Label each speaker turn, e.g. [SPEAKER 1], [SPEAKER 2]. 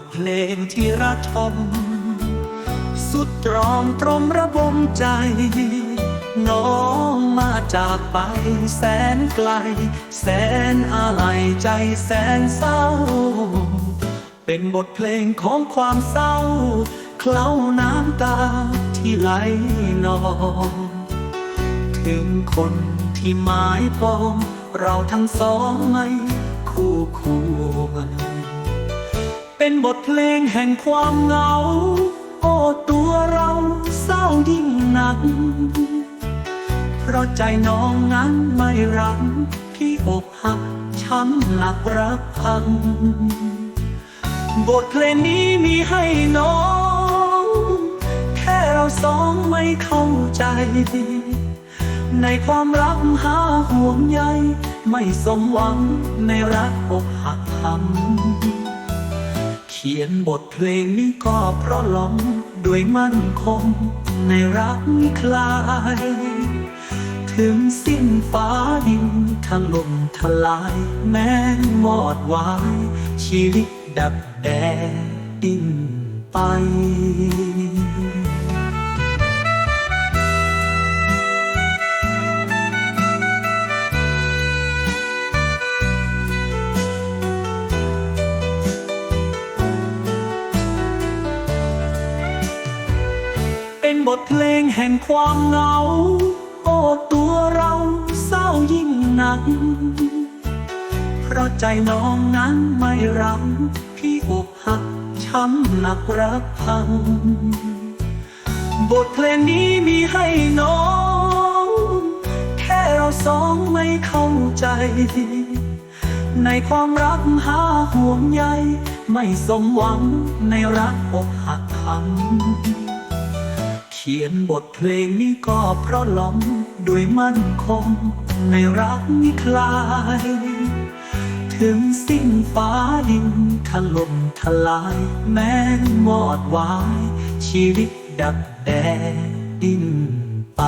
[SPEAKER 1] ทเพลงที่ระทม สุดตรอมตรมระบมใจ น้องมาจากไปแสนไกล แสนอะไรใจแสนเศร้า เป็นบทเพลงของความเศร้า เคล้าน้ำตาที่ไหลนองถึงคนที่หมายปอง เราทั้งสองไม่คู่ควร เป็นบทเพลงแห่งความเหงา โอ้ตัวเราเศร้ายิ่งหนัก เพราะใจน้องนั้นไม่รัก ที่อกหักช้ำหนักรักพัง บทเพลงนี้มีให้น้อง แค่เราสองไม่เข้าใจ ในความรักหาห่วงใยไม่สมหวังในรักอกหักพัง ขียนบทเพลงนี้ก็เพราะหลงด้วยมั่นคงในรักคลาย ถึงสิ้นฟ้าดินถล่มทลาย แม้มอดวาย ชีวิตดับแดดินไป บทเพลงแห่งความเหงา โอ้ตัวเราเศร้ายิ่งหนัก เพราะใจน้องนั้นไม่รักพี่อกหักช้ำหนักรักพัง บทเพลงนี้มีให้น้อง แค่เราสองไม่เข้าใจ ในความรักหาห่วงใยไม่สมหวังในรักอกหักพัง ขียนบทเพลงนี้ก็เพราะหลงด้วยมั่นคง ในรักนิคลาย ถึงสิ้นฟ้าดินถล่มทลาย แม้หมอดวาย ชีวิตดับแดดินไป